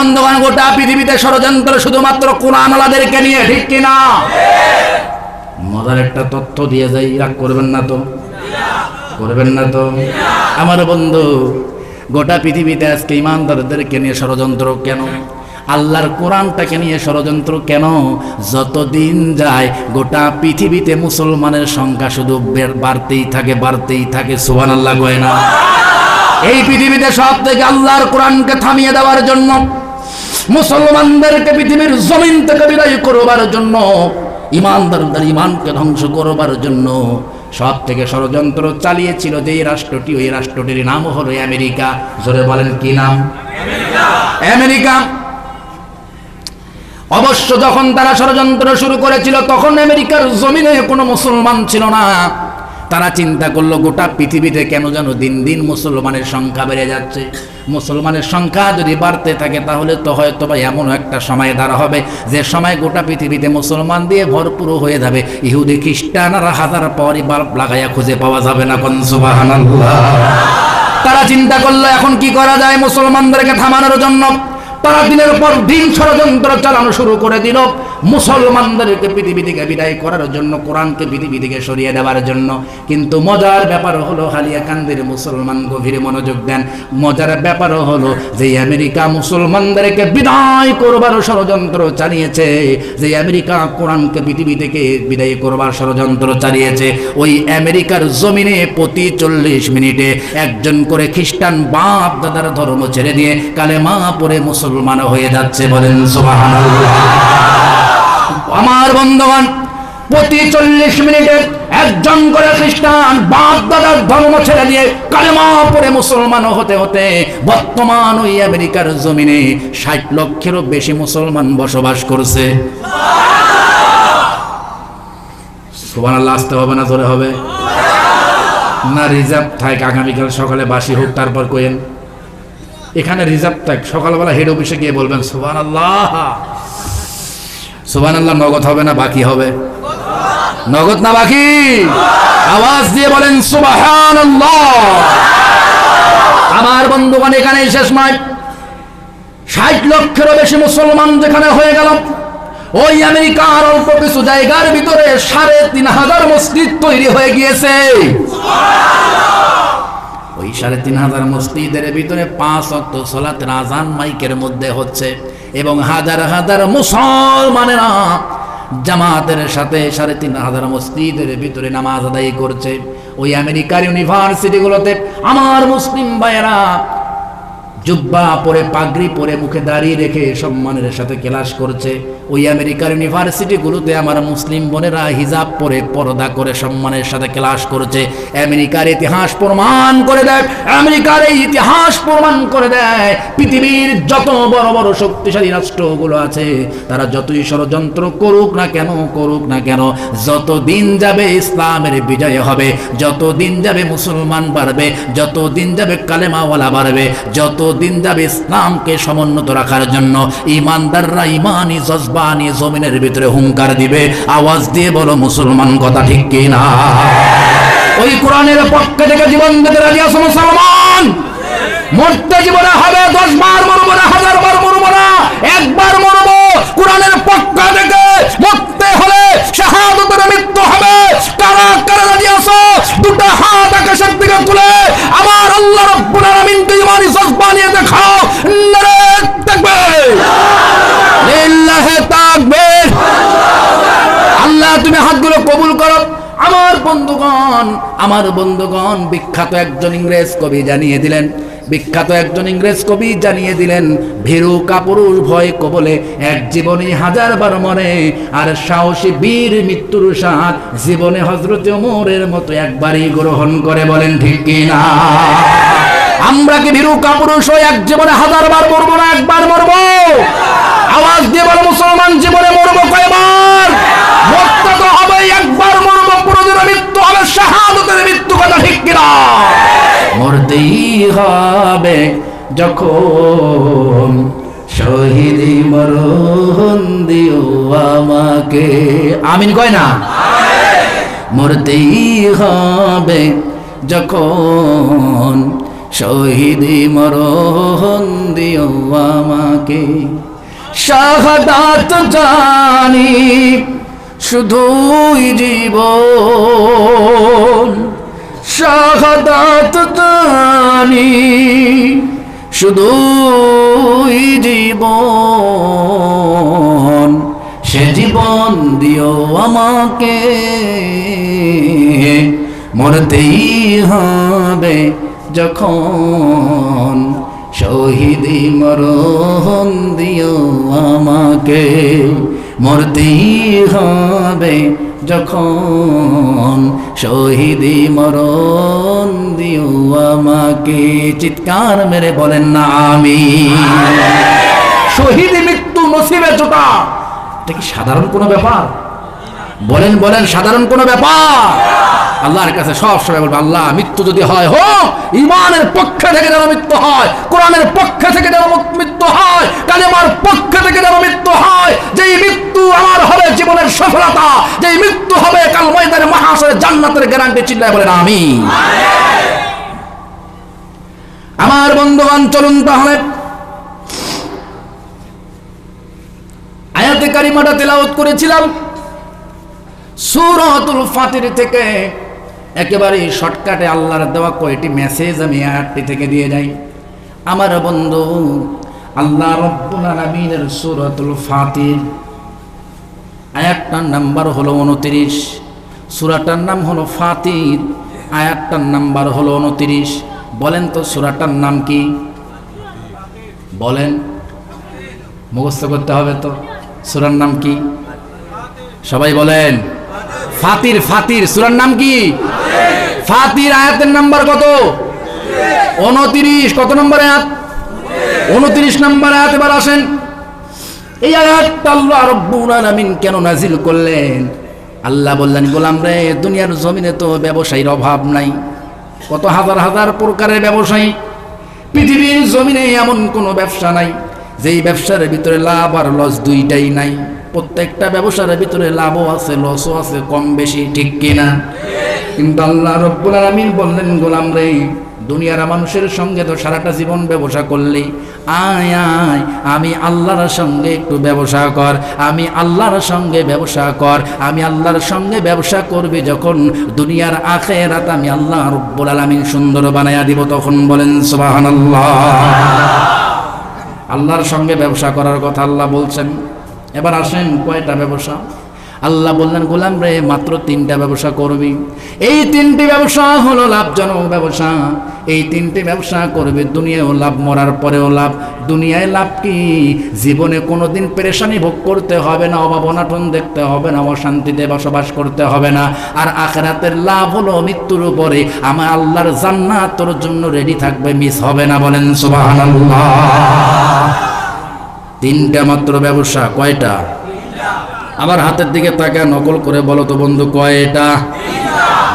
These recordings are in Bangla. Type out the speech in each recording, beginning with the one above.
বন্ধুগণ গোটা পৃথিবীতে ষড়যন্ত্র শুধুমাত্র কোরআন আলাদেরকে নিয়ে, ঠিক কিনা মজার একটা তথ্য দিয়ে যাই, রাগ করবেন না তো? করবেন না তো? আমার বন্ধু, গোটা পৃথিবীতে আজকে ইমানদারদেরকে নিয়ে ষড়যন্ত্র কেন? আল্লাহর কোরআনটাকে নিয়ে ষড়যন্ত্র কেন? যতদিন যায়, গোটা পৃথিবীতে মুসলমানের সংখ্যা শুধু বাড়তেই থাকে বাড়তেই থাকে সুবান আল্লাহ না? এই পৃথিবীতে সব থেকে আল্লাহর কোরআনকে থামিয়ে দেওয়ার জন্য মুসলমানদেরকে পৃথিবীর জমিন থেকে বিদায় করবার জন্য, ইমানদারদের ইমানকে ধ্বংস করবার জন্য সব থেকে ষড়যন্ত্র চালিয়েছিল যে রাষ্ট্রটি, ওই রাষ্ট্রটির নাম হলো আমেরিকা। জোরে বলেন কি নাম? আমেরিকা। অবশ্য যখন তারা ষড়যন্ত্র শুরু করেছিল, তখন আমেরিকার জমিনে কোনো মুসলমান ছিল না। তারা চিন্তা করল, গোটা পৃথিবীতে কেন যেন দিন দিন মুসলমানের সংখ্যা বেড়ে যাচ্ছে। মুসলমানের সংখ্যা যদি বাড়তে থাকে, তাহলে তো হয়তো বা এমন একটা সময় দ্বারা হবে, যে সময় গোটা পৃথিবীতে মুসলমান দিয়ে ভরপুর হয়ে যাবে। ইহুদি, খ্রিস্টানরা হাজার পরই বাল্ব লাগাইয়া খুঁজে পাওয়া যাবে না তারা চিন্তা করল, এখন কি করা যায় মুসলমানদেরকে থামানোর জন্য? তারা দিনের পর দিন ষড়যন্ত্র চালানো শুরু করে দিল। মুসলমানদেরকে পৃথিবী থেকে বিদায় করার জন্য, কোরআনকে পৃথিবী থেকে সরিয়ে দেওয়ার জন্য। কিন্তু মজার ব্যাপার হলো হালিয়া কান্দের মুসলমান গভীরে মনোযোগ দেন। মজার ব্যাপার হলো যে, আমেরিকা মুসলমানদেরকে বিদায় করবার ষড়যন্ত্র চালিয়েছে। যে, আমেরিকা কোরআনকে পৃথিবী থেকে বিদায় করবার ষড়যন্ত্র চালিয়েছে। ওই আমেরিকার জমিনে প্রতি চল্লিশ মিনিটে একজন করে খ্রিস্টান বাপ দাদার ধর্ম ছেড়ে দিয়ে কালেমা পরে মুসলমান হয়ে যাচ্ছে বলেন সুবহানাল্লাহ। আমার বন্ধুগণ, প্রতি চল্লিশ মিনিটে একজন করে খ্রিস্টান বাপ দাদার ধর্ম ছেড়ে দিয়ে কালেমা পরে মুসলমান হতে হতে বর্তমান ওই আমেরিকার জমিনে ষাট লক্ষেরও বেশি মুসলমান বসবাস করছে। আসতে হবে না ধরে হবে? না, রিজার্ভ থাক, আগামীকাল সকালে বাসি হোক, তারপর কোয়েন এখানে রিজার্ভ থাক, সকালবেলা হেড অফিসে গিয়ে বলবেন সুবান আল্লাহ সুবান আল্লাহ নগদ হবে না বাকি হবে? নগদ না বাকি? আওয়াজ দিয়ে বলেন সুবাহান আমার বন্ধুগণ এখানে শেষ নয় ষাট লক্ষেরও বেশি মুসলমান যেখানে হয়ে গেল, ওই আমেরিকার অল্প কিছু জায়গার ভিতরে সাড়ে তিন হাজার মসজিদ তৈরি হয়ে গিয়েছে। ওই সাড়ে তিন হাজার মসজিদের ভিতরে পাঁচ অক্ট সলাতের আজান মাইকের মধ্যে হচ্ছে। এবং হাজার হাজার মুসলমানেরা জামাতের সাথে সাড়ে তিন হাজার মসজিদের ভিতরে নামাজ আদায় করছে। ওই আমেরিকার ইউনিভার্সিটিগুলোতে আমার মুসলিম ভাইয়েরা জুব্বা পরে পাগড়ি পরে মুখে দাঁড়িয়ে রেখে সম্মানের সাথে ক্লাস করছে। ওই আমেরিকার ইউনিভার্সিটিগুলোতে আমার মুসলিম বোনেরা হিজাব পরে পর্দা করে সম্মানের সাথে ক্লাস করছে। আমেরিকার ইতিহাস প্রমাণ করে দেয়, আমেরিকার এই ইতিহাস প্রমাণ করে দেয়। পৃথিবীর যত বড় বড় শক্তিশালী রাষ্ট্রগুলো আছে, তারা যতই ষড়যন্ত্র করুক না কেন, করুক না কেন যত দিন যাবে ইসলামের বিজয় হবে যত দিন যাবে মুসলমান বাড়বে যত দিন যাবে কালেমাওয়ালা বাড়বে, যত দিন যাবে ইসলামকে সমুন্নত রাখার জন্য ইমানদাররা ইমানি জজবানি জমিনের ভিতরে হুঙ্কার দিবে। আওয়াজ দিয়ে বলো, মুসলমান কথা ঠিক কি না ওই কোরআনের পক্ষে থেকে জীবন দিতে রাজি আছো মুসলমান? মরতে জীবনে হবে দশ বার মরবো না হাজার বার মরবো না, একবার মরবো। কোরআনের পক্ষ থেকে মরতে হলে শাহাদতের মৃত্যু হবে। কারা কারা রাজি আছো? দুটো হাত আকাশের দিকে তুলে আমার আল্লাহ রব্বুল আলামিনকে ইমানি জজবা নিয়ে দেখাও। নারে তাকবীর। লিল্লাহি তাকবীর আল্লাহ, তুমি হাতগুলো কবুল করো। আমার বন্ধুগণ আমার বন্ধুগণ, বিখ্যাত একজন ইংরেজ কবি জানিয়ে দিলেন, বিখ্যাত একজন ইংরেজ কবি জানিয়ে দিলেন, ভীরু কাপুরুষ ভয় কবলে এক জীবনে হাজার বার মরে, আর সাহসী বীর মৃত্যুর সাথ জীবনে হজরত ওমরের মতো একবারই গ্রহণ করে বলেন, ঠিক কিনা আমরা কি ভীরু কাপুরুষ হয়ে এক জীবনে হাজার বার মরবো না, একবার মরবো? আওয়াজ দিয়ে বলো, মুসলমান জীবনে মরবো কয়বার? পুরোদিন মৃত্যু হবে শাহাদতের মৃত্যু কথা ঠিক কিনা? মরতেই হবে যখন শহীদ মরণ দিও আমাকে। আমিন কয় না? মরতেই হবে যখন শহীদি মরণ দিও আমাকে। শাহাদাত জানি শুধুই জীবন, শাহাদাত জানি শুধুই জীবন, সে জীবন দিও আমাকে, মরতেই হবে যখন, শহীদি মরণ দিও আমাকে। মরতেই হবে যখন শহীদি মরণ দিও আমাকে। চিৎকার মেরে বলেন না আমি। শহীদ মৃত্যু নসিবে চোটা এটা কি সাধারণ কোনো ব্যাপার? বলেন বলেন, সাধারণ কোনো ব্যাপার। আল্লাহর কাছে সব সময় বলবে, আল্লাহ, মৃত্যু যদি হয়, হো ইমানের পক্ষে থেকে যেন মৃত্যু হয়, কোরআনের পক্ষে থেকে যেন মৃত্যু হয়, কালেমার পক্ষে থেকে যেন মৃত্যু হয়, যেই মৃত্যু আমার হবে জীবনের সফলতা, যেই মৃত্যু হবে কাল ময়দানে মহাশয় জান্নাতের গ্যারান্টি চিল্লায় বলেন আমি আমার বন্ধুবান চলুন তাহলে। আয়াতে কারিমাটা তেলাওয়াত করেছিলাম। সূরাতুল ফাতির থেকে একেবারে শর্টকাটে আল্লাহর দেওয়া কয়টি মেসেজ আমি আয়াতটি থেকে দিয়ে যাই। আমার বন্ধু, আল্লাহ রব্বুল আলামিনের সূরাতুল ফাতির আয়াতটার নাম্বার হলো উনত্রিশ। সূরাটার নাম হলো ফাতির, আয়াতটার নাম্বার হলো উনত্রিশ। বলেন তো সূরাটার নাম কি? বলেন। মুখস্থ করতে হবে তো। সুরার নাম কি? সবাই বলেন। ফাতির ফাতির, সূরার নাম কি? ফাতির আয়াতের নাম্বার কত? উনত্রিশ, কত নম্বর আয়াত? উনত্রিশ নম্বর আয়াত এবার আসেন। এই আয়াতটা কেন নাজিল করলেন? আল্লাহ বললেন, গোলাম রে, দুনিয়ার জমিনে তো ব্যবসায়ীর অভাব নাই। কত হাজার হাজার প্রকারের ব্যবসায়ী। পৃথিবীর জমিনে এমন কোনো ব্যবসা নাই, যেই ব্যবসার ভিতরে লাভ আর লস দুইটাই নাই। প্রত্যেকটা ব্যবসার ভিতরে লাভও আছে লসও আছে কম বেশি ঠিক কিনা? কিন্তু আল্লাহ রব্বুল আলামিন বললেন, গোলাম রে, দুনিয়ার মানুষের সঙ্গে তো সারাটা জীবন ব্যবসা করলি। আয় আয়, আমি আল্লাহর সঙ্গে একটু ব্যবসা কর, আমি আল্লাহর সঙ্গে ব্যবসা কর, আমি আল্লাহর সঙ্গে ব্যবসা করবি যখন দুনিয়ার আখেরাত আমি আল্লাহ রব্বুল আলামিন সুন্দর বানাইয়া দিব তখন বলেন, সুবহানাল্লাহ। আল্লাহর সঙ্গে ব্যবসা করার কথা আল্লাহ বলছেন। এবার আসেন কয়টা ব্যবসা? আল্লাহ বললেন, গোলাম রে, মাত্র তিনটা ব্যবসা করবি। এই তিনটি ব্যবসা হলো লাভজনক ব্যবসা। এই তিনটি ব্যবসা করবে দুনিয়াও লাভ, মরার পরেও লাভ। দুনিয়ায় লাভ কি? জীবনে কোনোদিন পেরেশানি ভোগ করতে হবে না, অভাব অনাটন দেখতে হবে না, অশান্তিতে বসবাস করতে হবে না। আর আখেরাতের লাভ হলো মৃত্যুর উপরে। আমার আল্লাহর জান্নাত তোর জন্য রেডি থাকবে মিস হবে না বলেন সুবহানাল্লাহ। তিনটা মাত্র ব্যবসা, কয়টা? আবার হাতের দিকে তাকা নকল করে বলো তো বন্ধু, কয়টা?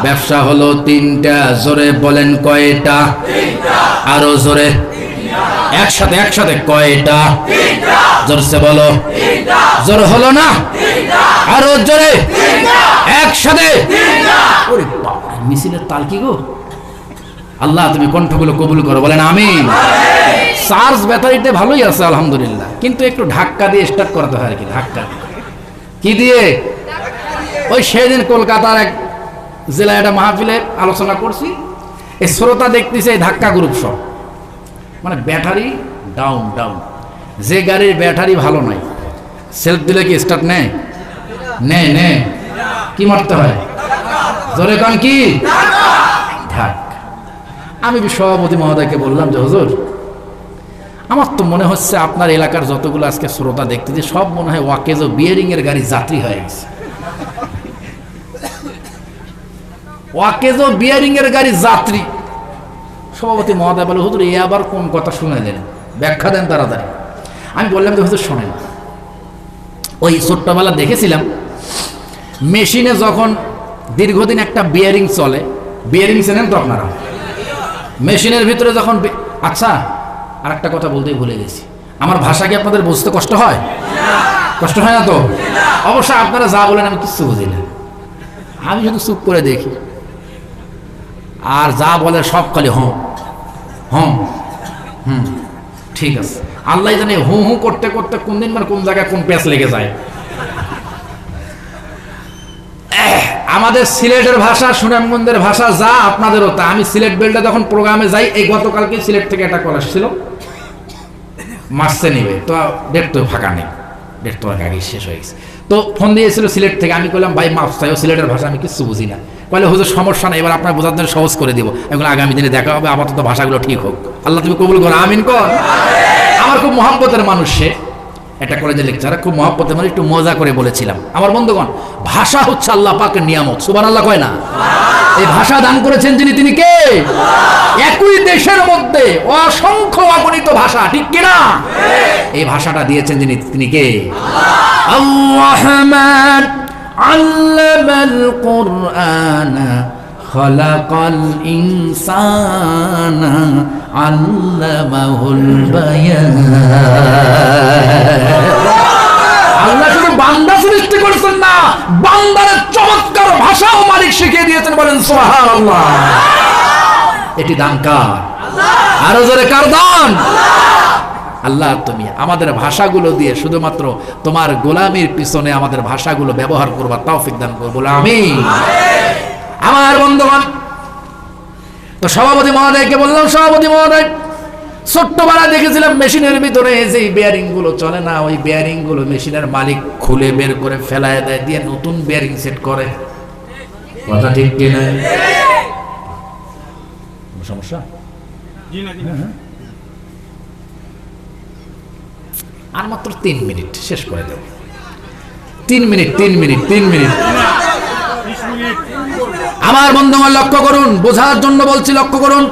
ব্যবসা হলো তিনটা, জোরে বলেন কয়টা? আরও জোরে। একসাথে একসাথে, কয়টা? জোরসে বলো। জোর হলো না? আরও জোরে। একসাথে। মিছিলের তাল কি গো? আল্লাহ, তুমি কণ্ঠগুলো কবুল করো, বলেন আমিন। চার্জ ব্যাটারিতে ভালোই আছে, আলহামদুলিল্লাহ। কিন্তু একটু ধাক্কা দিয়ে স্টার্ট করাতে হয় আর কি, ধাক্কা। কি দিয়ে? ওই সেদিন কলকাতার এক জেলায় একটা মাহফিলে আলোচনা করছি, এই শ্রোতা দেখতেছে এই ধাক্কা গ্রুপ সব। মানে ব্যাটারি ডাউন ডাউন যে গাড়ির ব্যাটারি ভালো নাই সেলফ দিলে কি স্টার্ট নেয় নেয় নেয় কি মারতে হয়? জোরে কান কি? ধাক্কা। আমি সভাপতি মহোদয়কে বললাম যে, হুজুর আমার তো মনে হচ্ছে আপনার এলাকার যতগুলো আজকে শ্রোতা দেখতে যে সব মনে হয় ওয়াকেজ ও বিয়ারিং এর গাড়ি যাত্রী হয়ে গেছে। ওয়াকেজ ও বিয়ারিং এর গাড়ি যাত্রী। সভাপতি মহোদয় বলে, হুজুর, এ আবার কোন কথা শুনে দেন ব্যাখ্যা দেন তাড়াতাড়ি। আমি বললাম যে, হুজুর, শোনেন, ওই ছোট্টবেলা দেখেছিলাম, মেশিনে যখন দীর্ঘদিন একটা বিয়ারিং চলে, বিয়ারিং চেনেন তো আপনারা? মেশিনের ভিতরে যখন আচ্ছা আর একটা কথা বলতেই ভুলে গেছি। আমার ভাষা কি আপনাদের বুঝতে কষ্ট হয়? কষ্ট হয় না তো? অবশ্য আপনারা যা বলেন আমি কিচ্ছু বুঝি না। আমি শুধু চুপ করে দেখি। আর যা বলে সব খালি হঁ হম, হুম, ঠিক আছে। আল্লাহ জানে হু হু করতে করতে কোন দিন মানে কোন জায়গায় কোন প্যাঁচ লেগে যায়। আমাদের সিলেটের ভাষা, সুনামগঞ্জের ভাষা যা আপনাদেরও তা। আমি সিলেট বেল্টে যখন প্রোগ্রামে যাই, এই গতকালকে সিলেট থেকে একটা কল আসছিল। মাসে নেবে। তো ডেট তো ফাঁকা নেই। ডেট তো আগে শেষ হয়ে গেছে। তো ফোন দিয়েছিল সিলেট থেকে। আমি বললাম ভাই মাপ ও সিলেটের ভাষা আমি কিছু বুঝি না। বলে হুজুর, সমস্যা নেই, এবার আপনার বোঝার জন্য সহজ করে দেবো। এগুলো আগামী দিনে দেখা হবে, আপাতত ভাষাগুলো ঠিক হোক। আল্লাহ তুমি কবুল করো, আমিন কর। আমার খুব মোহাম্মতের মানুষ সে। একটা কলেজে লেকচার খুব মহাপতে মানে একটু মজা করে বলেছিলাম। আমার বন্ধুগণ, ভাষা হচ্ছে আল্লাহ পাকের নিয়ামত সুবান আল্লাহ কয় না? এই ভাষা দান করেছেন যিনি, তিনি কে? একই দেশের মধ্যে অসংখ্য অগণিত ভাষা, ঠিক কিনা? এই ভাষাটা দিয়েছেন যিনি, তিনি কে? আল্লাহ আল্লাহ খলাকল ইনসানা আল্লামাহুল বায়ান। আল্লাহ শুধু বান্দা সৃষ্টি করছেন না বান্দারের চমৎকার ভাষাও মালিক শিখিয়ে দিয়েছেন বলেন সুবহানাল্লাহ। এটি দান আরও জোরে কার দান? আল্লাহ। তুমি আমাদের ভাষাগুলো দিয়ে শুধুমাত্র তোমার গোলামির পিছনে আমাদের ভাষাগুলো ব্যবহার করবার তাও দান করব আমি আমার বন্ধুগণ তো সভাপতি মহোদয়কে বললাম সভাপতি মহোদয় ছোট্টবেলা দেখেছিলাম মেশিনের ভিতরে যে বেয়ারিংগুলো চলে না ওই বেয়ারিংগুলো মেশিনের মালিক খুলে বের করে ফেলায় দেয় দিয়ে নতুন বেয়ারিং সেট করে। কথা ঠিক কিনা সমস্যা? আর মাত্র তিন মিনিট শেষ করে দেব। তিন মিনিট তিন মিনিট তিন মিনিট। আমার বন্ধুগণ লক্ষ্য করুন বোঝার জন্য বলছি লক্ষ্য করুন।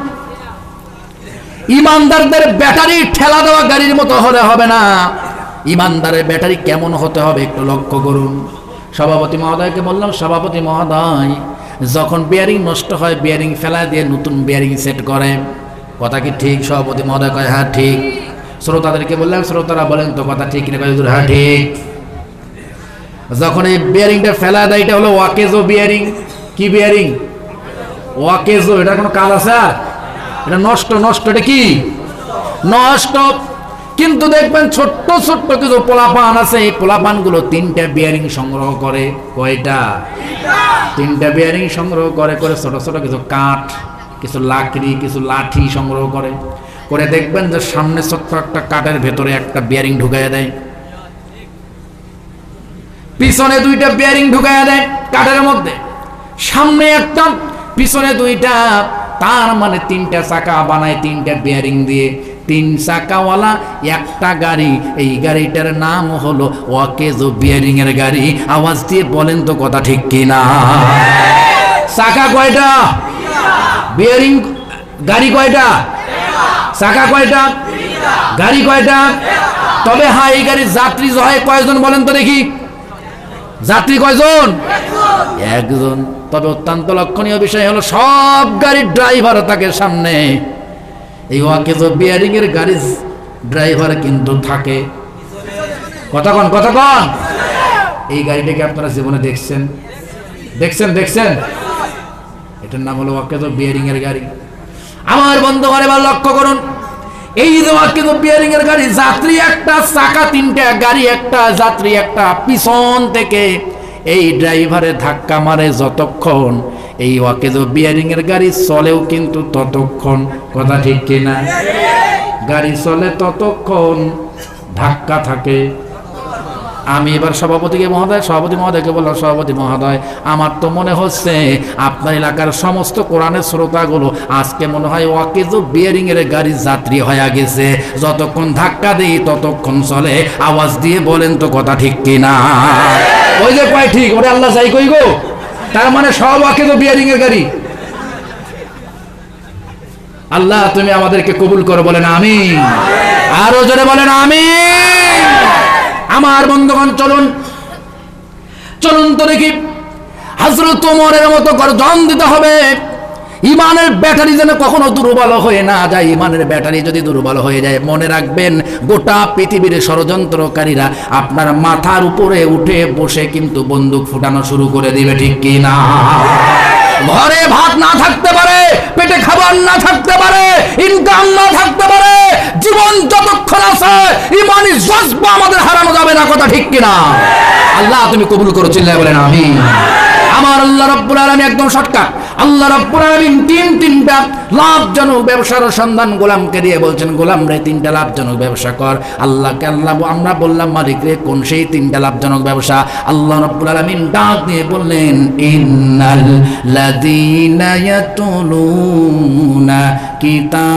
ইমানদারদের ব্যাটারি ঠেলা দেওয়া গাড়ির মতো হলে হবে না। ইমানদারের ব্যাটারি কেমন হতে হবে একটু লক্ষ্য করুন। সভাপতি মহোদয়কে বললাম সভাপতি মহোদয় যখন বিয়ারিং নষ্ট হয় বিয়ারিং ফেলা দিয়ে নতুন বিয়ারিং সেট করে। কথা কি ঠিক? সভাপতি মহোদয় কয় হ্যাঁ ঠিক। শ্রোতাদেরকে বললাম শ্রোতারা বলেন তো কথা ঠিক হুজুর, হ্যাঁ ঠিক। যখন এই বিয়ারিংটা ফেলা দেয়, এটা হলো ওয়াকেজো বিয়ারিং কি বিয়ারিং ওয়াকেজো, এটা কোনো কাজ আছে? আর এটা নষ্ট নষ্ট, এটা কি? নষ্ট। কিন্তু দেখবেন ছোট্ট ছোট্ট কিছু পোলাপান আছে, এই পোলাপানগুলো তিনটা বিয়ারিং সংগ্রহ করে। কয়টা? তিনটা বিয়ারিং সংগ্রহ করে করে ছোট ছোট কিছু কাঠ, কিছু লাকড়ি, কিছু লাঠি সংগ্রহ করে। করে দেখবেন যে সামনে ছোট্ট একটা কাঠের ভেতরে একটা বিয়ারিং ঢুকাইয়া দেয়। পিছনে দুইটা বিয়ারিং ঢুকাইয়া দেয় কাঠের মধ্যে। সামনে একটা, পিছনে দুইটা, তার মানে তিনটা চাকা বানায় তিনটা বিয়ারিং দিয়ে। তিন চাকাওয়ালা, একটা গাড়ি, এই গাড়িটার নাম হলো ওয়াকেজো বিয়ারিং এর গাড়ি। আওয়াজ দিয়ে বলেন তো কথা ঠিক কিনা? চাকা কয়টা? বিয়ারিং গাড়ি কয়টা? চাকা কয়টা? গাড়ি কয়টা? তবে হ্যাঁ এই গাড়ির যাত্রী হয় কয়জন বলেন তো দেখি। যাত্রী কয়জন? একজন। তবে অত্যন্ত লক্ষণীয় বিষয় হলো সব গাড়ির ড্রাইভার থাকে সামনে। এই ওয়াকে বিয়ারিং এর গাড়ির ড্রাইভার কিন্তু থাকে। কতক্ষণ কতক্ষণ এই গাড়িটাকে আপনারা জীবনে দেখছেন? দেখছেন দেখছেন? এটার নাম হলো ওয়াকে বিয়ারিং এর গাড়ি। আমার বন্ধু এবার লক্ষ্য করুন। এই যে ওয়াকে তো বিয়ারিং এর গাড়ি, যাত্রী একটা, চাকা তিনটা, গাড়ি একটা, যাত্রী একটা। পিছন থেকে এই ড্রাইভারে ধাক্কা মারে যতক্ষণ এই ওয়াকেদ বিয়ারিং এর গাড়ি চলেও কিন্তু ততক্ষণ। কথা ঠিক কিনা? গাড়ি চলে ততক্ষণ ধাক্কা থাকে। আমি এবার সভাপতিকে মহোদয়, সভাপতি মহোদয়কে বললাম, সভাপতি মহোদয়, আমার তো মনে হচ্ছে আপনার এলাকার সমস্ত কোরআনের শ্রোতাগুলো আজকে মনে হয় ওয়াকেজো বিয়ারিং এর গাড়ির যাত্রী হয়ে গেছে। যতক্ষণ ধাক্কা দিই, ততক্ষণ চলে। আওয়াজ দিয়ে বলেন তো কথা ঠিক কিনা। ওই যে কয় ঠিক, ওরে আল্লাহ যাই কই গো। তার মানে সব ওয়াকেজো বিয়ারিং এর গাড়ি। আল্লাহ, তুমি আমাদেরকে কবুল করো, বলেন আমি আরও জোরে বলেন আমি আমার বন্ধুগণ, চলুন। চলুন তো দেখি। হাজরত ওমরের মতো গর্জন দিতে হবে। ইমানের ব্যাটারি যেন কখনো দুর্বল হয়ে না যায়। ইমানের ব্যাটারি যদি দুর্বল হয়ে যায়, মনে রাখবেন, গোটা পৃথিবীর ষড়যন্ত্রকারীরা আপনার মাথার উপরে উঠে বসে কিন্তু বন্দুক ফুটানো শুরু করে দিবে, ঠিক কি না? ঘরে ভাত না থাকতে পারে, পেটে খাবার না থাকতে পারে ইনকাম না থাকতে পারে জীবন যতক্ষণ আছে, ইমানি জজবা আমাদের হারানো যাবে না, কথা ঠিক কিনা? আল্লাহ, তুমি কবুল করো, চিল্লায় বলেন আমি আমার আল্লাহ রব্বুল আলামিন একদম শর্টকাট আল্লাহ রব্বুল আলামিন তিন তিনটা লাভজনক ব্যবসার সন্ধান গোলামকে দিয়ে বলছেন, গোলাম রে, তিনটা লাভজনক ব্যবসা কর। আল্লাহকে আল্লাহ আমরা বললাম, মালিক রে, কোন সেই তিনটা লাভজনক ব্যবসা? আল্লাহ রব্বুল আলামিন ডাক দিয়ে বললেন, ইন্নাল লাযীনা ইয়াতুলুনা কিতাবাল্লাহ।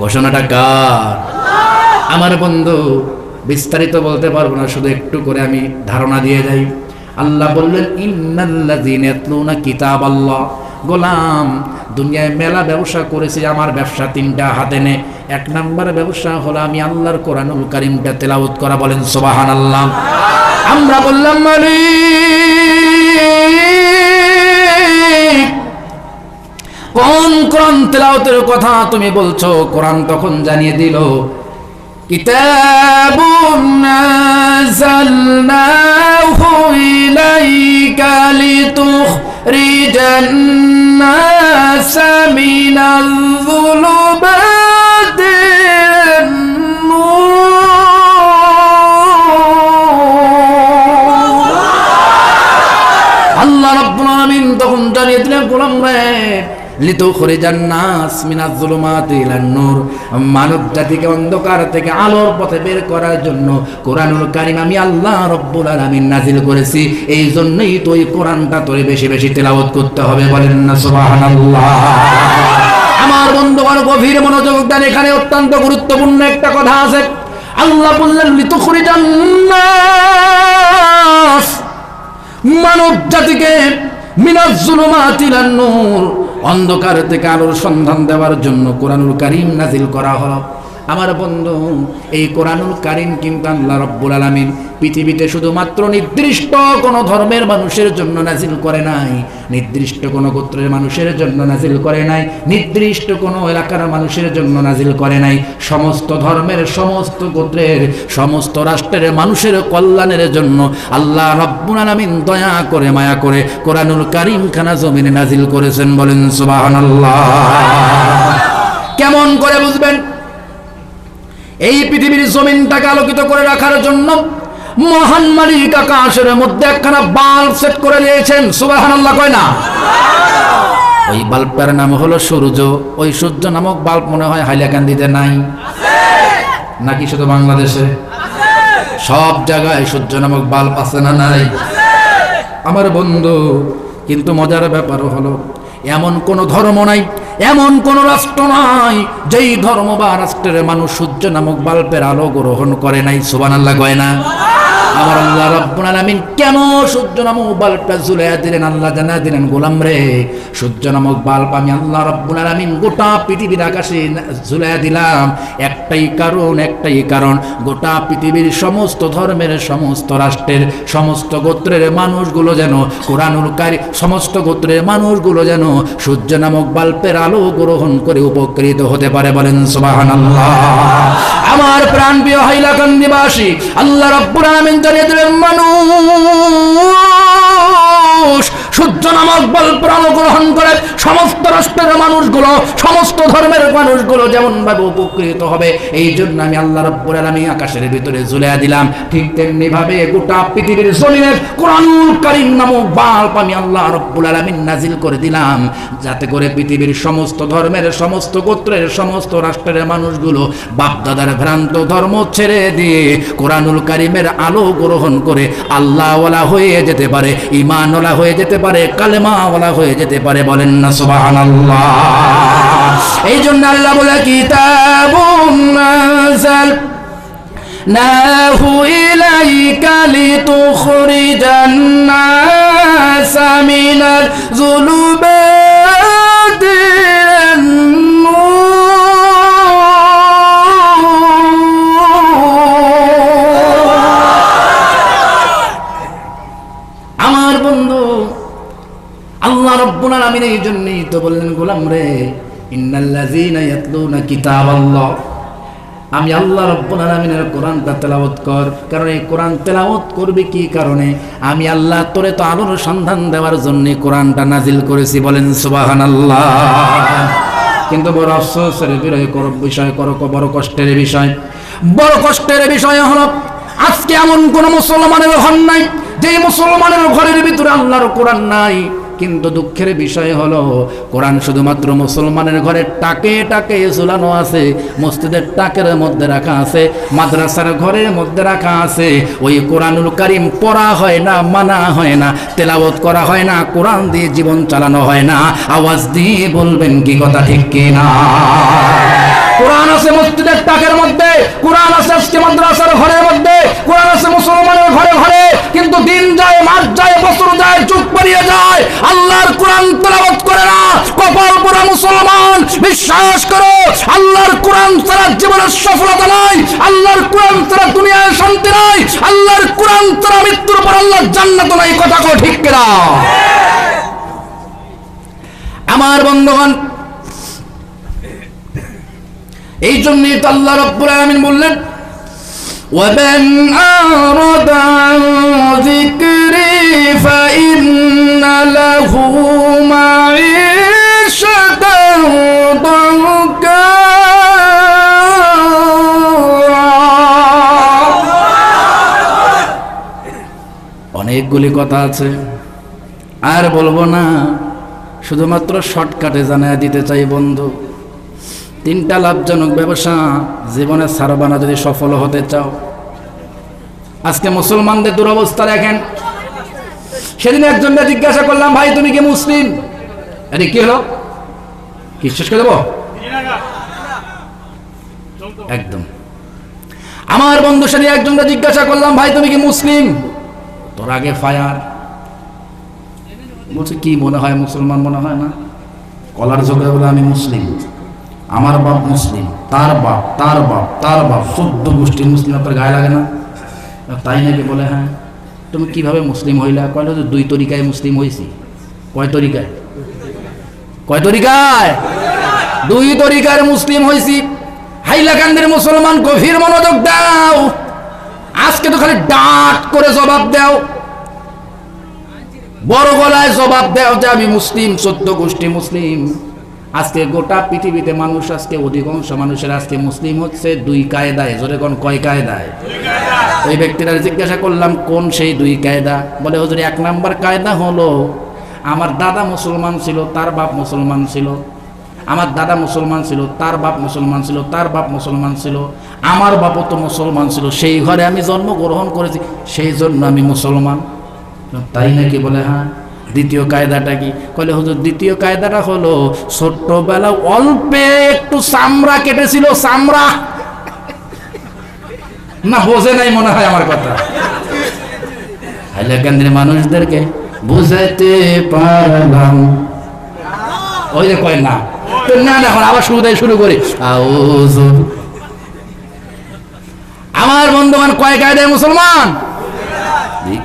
ঘোষণাটা কার? আমার বন্ধু, বিস্তারিত বলতে পারব না, শুধু একটু করে আমি ধারণা দিয়ে যাই। আল্লাহ বললেন, ইন্নাল্লাযীনা কিতাব আল্লাহ গোলাম, দুনিয়ায় মেলা ব্যবসা করেছি, আমার ব্যবসা তিনটা হাতে নে। এক নাম্বার ব্যবসা হলো আমি আল্লাহর কোরআনুল কারিমটা তেলাওয়াত করা, বলেন সোবাহান আল্লাহ আমরা বললাম, মালিক, কোন কোরআন তেলাওতের কথা তুমি বলছো? কোরআন তখন জানিয়ে দিল কিতাবুন নাযালনাহু ইলাইকা লিতুখরিজান নাসা মিনাল যুলুমাতি নূর। আল্লাহ রাব্বুল আলামিন তখন জানিয়ে দিলেন, গোলাম রে মানব জাতিকে অন্ধকার থেকে আলোর পথে বের করার জন্য কোরআনুল কারিম আমি আল্লাহ রব্বুল আলামিন নাজিল করেছি। এই জন্যই তো এই কোরআনটা তোরে বেশি বেশি তেলাওয়াত করতে হবে, বলেন না সুবহানাল্লাহ। আমার বন্ধুগণ গভীর মনোযোগ দেন, এখানে অত্যন্ত গুরুত্বপূর্ণ একটা কথা আছে। আল্লাহ বললেন লিতু করে জান্নাস মানব জাতিকে মিনাজ জুলুমাতিলান নূর অন্ধকার থেকে আলোর সন্ধান দেওয়ার জন্য কোরআনুল কারিম নাজিল করা হলো। আমার বন্ধু, এই কোরআনুল কারিম কিন্তু আল্লাহ রব্বুল আলামিন পৃথিবীতে শুধুমাত্র নির্দিষ্ট কোন ধর্মের মানুষের জন্য নাজিল করে নাই, নির্দিষ্ট কোন গোত্রের মানুষের জন্য নাজিল করে নাই, নির্দিষ্ট কোন এলাকার মানুষের জন্য নাজিল করে নাই, সমস্ত ধর্মের সমস্ত গোত্রের, সমস্ত রাষ্ট্রের মানুষের কল্যাণের জন্য আল্লাহ রব্বুল আলামিন দয়া করে, মায়া করে কোরআনুল কারীম খানা জমিনে নাজিল করেছেন বলেন সুবহানাল্লাহ। কেমন করে বুঝবেন? এই পৃথিবীর জমিনটাকে আলোকিত করে রাখার জন্য মহান মালিক আকাশের মধ্যে একখানা বাল্ব সেট করে দিয়েছেন সুবাহান আল্লাহ কয় না? ওই বাল্বটার নাম হলো সূর্য। ওই সূর্য নামক বাল্ব মনে হয় হাইলাকান্দিতে নাই। নাকি শুধু বাংলাদেশে? সব জায়গায় সূর্য নামক বাল্ব আছে না নাই? আমার বন্ধু, কিন্তু মজার ব্যাপার হলো এমন কোন ধর্ম নাই, এমন কোন রাষ্ট্র নাই, যেই ধর্ম বা রাষ্ট্রের মানুষ সূর্য নামক বাল্বের আলো গ্রহণ করে নাই। সুবান আল্লাহ কয় না? আমার আল্লাহ রব্বুল আলামিন কেন সূর্য নামক বাল্বটা ঝুলাইয়া দিলেন? আল্লাহ জানা দিলেন, গোলাম রে, সূর্য নামক বাল্ব আমি আল্লাহ রব্বুল আলামিন গোটা পৃথিবীর আকাশে ঝুলাইয়া দিলাম। একটাই কারণ একটাই কারণ, গোটা পৃথিবীর সমস্ত ধর্মের সমস্ত রাষ্ট্রের, সমস্ত গোত্রের মানুষগুলো যেন কোরআনুল কারি, সমস্ত গোত্রের মানুষগুলো যেন সূর্য নামক বাল্পের আলো গ্রহণ করে উপকৃত হতে পারে বলেন সুবহানাল্লাহ। আমার প্রাণ প্রিয় হাইলাকান্দিবাসী আল্লাহ রব্বুর আলামিন জানিয়ে মানুষ সূর্য নামক বল্পের আলো গ্রহণ করে সমস্ত রাষ্ট্রের মানুষগুলো, সমস্ত ধর্মের মানুষগুলো যেমন ভাবে উপকৃত হবে, এই জন্য আমি আল্লাহ রব্বুল আলামিন আকাশের ভিতরে ঝুলিয়ে দিলাম। ঠিক তেমনি ভাবে গোটা পৃথিবীর জমিনে কোরআনুল কারীম নামক বাল্ব আমি আল্লাহ রব্বুল আলামিন নাজিল করে দিলাম। যাতে করে পৃথিবীর সমস্ত ধর্মের, সমস্ত গোত্রের, সমস্ত রাষ্ট্রের মানুষগুলো বাপদাদার ভ্রান্ত ধর্ম ছেড়ে দিয়ে কোরআনুল কারিমের আলো গ্রহণ করে আল্লাহওয়ালা হয়ে যেতে পারে ইমানওয়ালা হয়ে যেতে পারে কালেমাওয়ালা হয়ে যেতে পারে বলেন না সুবহানাল্লাহ এই জন্য আল্লাহ বলে কিতাবুন নাযাল ناه إليك لتخرج الناس من الظلمات রব্বুল আলামিন এই জন্যই তো বললেন, গোলাম রে আমি আল্লাহ রব্বুল আলামিনের কোরআনটা তেলাওয়াত কর। কারণ এই কোরআন তেলাওয়াত করবি কি কারণে? আমি আল্লাহ তোরে তো আলোর সন্ধান দেওয়ার জন্য কোরআনটা নাজিল করেছি, বলেন সুবহানাল্লাহ। কিন্তু বড় আফসোসের বিষয়, করো বড় কষ্টের বিষয়। বড় কষ্টের বিষয় হলো, আজকে এমন কোন মুসলমানের ঘর নাই যে মুসলমানের ঘরের ভিতরে আল্লাহর কোরআন নাই। কিন্তু দুঃখের বিষয় হলো, কোরআন শুধুমাত্র মুসলমানের ঘরে টাকে টাকে ঝুলানো আছে, মসজিদের টাকের মধ্যে রাখা আছে, মাদ্রাসার ঘরের মধ্যে রাখা আছে, ওই কোরআনুল কারিম পড়া হয় না, মানা হয় না, তেলাওয়াত করা হয় না, কোরআন দিয়ে জীবন চালানো হয় না, আওয়াজ দিয়ে বলবেন কি কথা ঠিক কিনা? কোরআন আছে মসজিদের টাকের মধ্যে, কোরআন আছে আজকে মাদ্রাসার ঘরের মধ্যে, কোরআন আছে মুসলমানের ঘরে ঘরে, কিন্তু দিন যায়, মাস যায়, বছর যায়, যুগ পেরিয়ে যায়, আল্লাহর কোরআন তেলাওয়াত করে না, কপাল পোড়া মুসলমান, বিশ্বাস করো, আল্লাহর কোরআন ছাড়া জীবনের সফলতা নাই, আল্লাহর কোরআন ছাড়া দুনিয়ায় শান্তি নাই, আল্লাহর কোরআন ছাড়া মৃত্যুর পর আল্লাহর জান্নাত নাই, কথা কো ঠিক কিনা? আমার বন্ধুগণ এই জন্যই তো আল্লাহ রব্বুল আলামিন বললেন ومن أعرض عن ذكري فإن له معيشة ضنكا অনেকগুলি কথা আছে আর বলবো না শুধুমাত্র শর্টকাটে জানায় দিতে চাই বন্ধু তিনটা লাভজনক ব্যবসা জীবনে সারবানা যদি সফল হতে চাও। আজকে মুসলমানদের দুরবস্থা দেখেন। সেদিন একজনকে জিজ্ঞাসা করলাম, ভাই, তুমি কি মুসলিম? আরে, কি হলো? কি, শেষ করে দেবো? একদম। আমার বন্ধু সেদিন একজনকে জিজ্ঞাসা করলাম, ভাই, তুমি কি মুসলিম? তোর আগে ফায়ার। বলছে, কি মনে হয়, মুসলমান মনে হয় না? কলার ঝোঁকে বলে আমি মুসলিম। আমার বাপ মুসলিম, তার বাপ তার বাপ তার বাপ। চোদ্দ গোষ্ঠী মুসলিম আপনার গায়ে লাগে না? তাই নাকি বলে হ্যাঁ? তুমি কীভাবে মুসলিম হইলা? কয়লা যে দুই তরিকায় মুসলিম হয়েছি কয় তরিকায়? কয় তরিকায়? দুই তরিকার মুসলিম হয়েছি হাইলাকান্দের মুসলমান গভীর মনোযোগ দাও। আজকে তো খালি ডাক করে জবাব দাও। বড় গলায় জবাব দাও যে আমি মুসলিম চোদ্দ গোষ্ঠী মুসলিম। আজকে গোটা পৃথিবীতে মানুষ, আজকে অধিকাংশ মানুষের আজকে মুসলিম হচ্ছে দুই কায়দায়। জোরে কোন, কয় কায়দায়? ওই ব্যক্তিরা জিজ্ঞাসা করলাম, কোন সেই দুই কায়দা? বলে, হুজুর, এক নাম্বার কায়দা হলো, আমার দাদা মুসলমান ছিল, তার বাপ মুসলমান ছিল। আমার দাদা মুসলমান ছিল, তার বাপ মুসলমান ছিল, তার বাপ মুসলমান ছিল। আমার বাপও তো মুসলমান ছিল, সেই ঘরে আমি জন্মগ্রহণ করেছি, সেই জন্য আমি মুসলমান। তাই নাকি বলে হ্যাঁ? দ্বিতীয় কায়দাটা কি? কলে হুজুর, দ্বিতীয় কায়দাটা হলো ছোট্টবেলা অল্পে একটু চামড়া কেটেছিল, চামড়া। না, বোঝে নাই মনে হয় আমার কথা। মানুষদেরকে বুঝাইতে পারলাম। ওই যে কয় না, তো না এখন আবার শুরু থেকে শুরু করি আমার বন্ধুগণ কয় কায়দায় মুসলমান?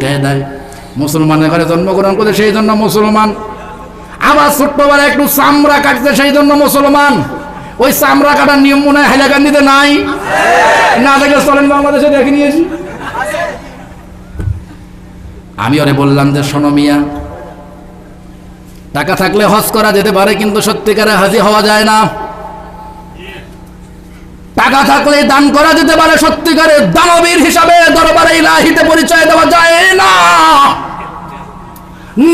কায়দায়। মুসলমানের ঘরে জন্মগ্রহণ করে সেই জন্য মুসলমান। আবার ছোট্টবেলা একটু চামড়া কাটছে সেই জন্য মুসলমান। ওই চামড়া কাটার নিয়ম মনে হয় হাইলাকান্দিতে নাই? না দেখলে চলেন বাংলাদেশে দেখে নিয়েছি। আমি ওরে বললাম যে, শোনো মিয়া, টাকা থাকলে হজ করা যেতে পারে, কিন্তু সত্যিকারে হাজি হওয়া যায় না। টাকা থাকলে দান করা যেতে পারে, সত্যিকারের দানবীর হিসাবে দরবারে ইলাহিতে পরিচয় দেওয়া যায় না।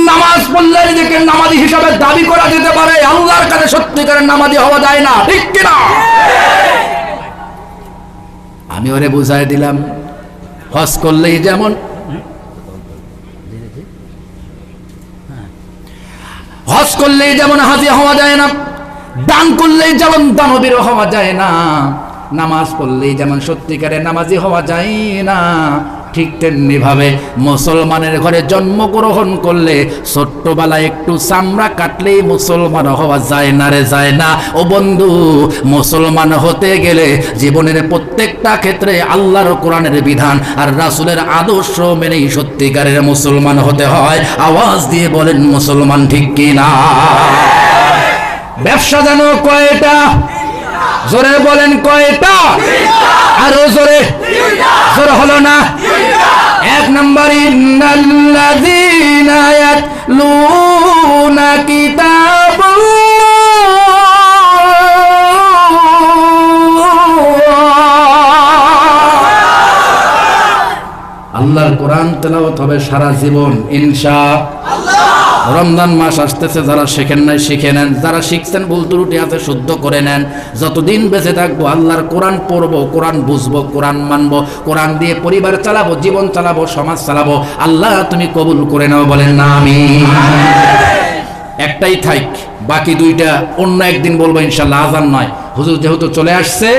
নামাজ পড়লে নিজেকে নামাজি হিসাবে দাবি করা যেতে পারে, আল্লাহর কাছে সত্যিকারের নামাজি হওয়া যায় না, ঠিক কিনা? আমি ওরে বুঝাই দিলাম, হজ করলেই যেমন। হজ করলেই যেমন হাজি হওয়া যায় না, দান করলেই যেমন দানবীর হওয়া যায় না। নামাজ পড়লেই যেমন সত্যিকারের নামাজি হওয়া যায় না, ঠিক তেমনি ভাবে মুসলমানের ঘরে জন্মগ্রহণ করলে ছোট্টবেলায় একটু চামড়া কাটলেই মুসলমান হওয়া যায় না রে, যায় না। ও বন্ধু, মুসলমান হতে গেলে জীবনের প্রত্যেকটা ক্ষেত্রে আল্লাহর কোরআনের বিধান আর রাসুলের আদর্শ মেনেই সত্যিকারের মুসলমান হতে হয়। আওয়াজ দিয়ে বলেন মুসলমান ঠিক কিনা? ব্যবসা জানো কয়টা? জোরে বলেন কয়টা? আরও জোরে। জোরে হলো না? এক নম্বর, ইন্নাল্লাযীনা ইয়াতলুনা কিতাবাল্লাহ আল্লাহর কোরআন তেলাওয়াত হবে সারা জীবন, ইনশা রমজান মাস আসতেছে, যারা শেখেন নাই শিখে নেন, যারা শিখছেন ভুল ত্রুটি আছে শুদ্ধ করে নেন। যতদিন বেঁচে থাকব, আল্লাহর কোরআন পড়ব, কোরআন বুঝব, কোরআন মানবো, কোরআন দিয়ে পরিবার চালাবো, জীবন চালাবো, সমাজ চালাবো, আল্লাহ তুমি কবুল করে নাও, বলেন না আমি একটাই থাইক, বাকি দুইটা অন্য একদিন বলব, ইনশাল্লাহ, আজান নয়। হুজুর যেহেতু চলে আসছে,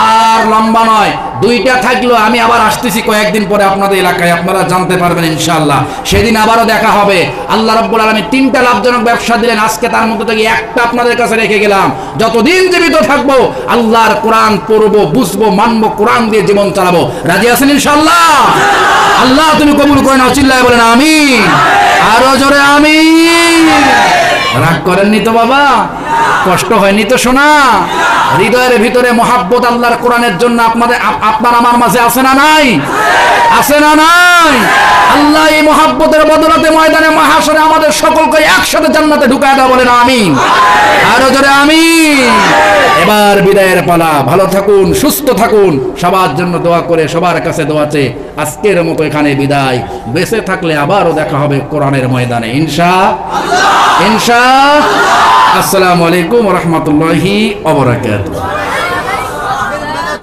আর লম্বা নয়। দুইটা থাকল, আমি আবার আসতেছি কয়েকদিন পরে আপনাদের এলাকায়, আপনারা জানতে পারবেন ইনশাল্লাহ সেদিন আবারও দেখা হবে। আল্লাহ রব্বুল আলমী তিনটা লাভজনক ব্যবসা দিলেন, আজকে তার মধ্যে থেকে একটা আপনাদের কাছে রেখে গেলাম। যতদিন জীবিত থাকব, আল্লাহর কোরআন পড়ব, বুঝব, মানবো, কোরআন দিয়ে জীবন চালাবো। রাজি আছেন ইনশাল্লাহ আল্লাহ তুমি কবুল করে নাও, চিল্লায় বলেন আমি আরও জোরে আমি রাগ করেননি তো বাবা? কষ্ট হয়নি তো শোনা হৃদয়ের ভিতরে মহাব্বত আল্লাহর কোরআনের জন্য আপনাদের আপনার আমার মাঝে আছে না নাই? আছে না নাই? আল্লাহ এই মহাব্বতের বদলাতে ময়দানে মহাসরে আমাদের সকলকে একসাথে জান্নাতে ঢুকায় দেওয়া বলেন আমি আরও জোরে আমি এবার বিদায়ের পালা। ভালো থাকুন, সুস্থ থাকুন। সবার জন্য দোয়া করে সবার কাছে দোয়াতে আজকের মতো এখানে বিদায়। বেঁচে থাকলে আবারও দেখা হবে কোরআনের ময়দানে। ইনশা ইনশা আসসালামু আলাইকুম রহমতুল্লাহি অবরাকাত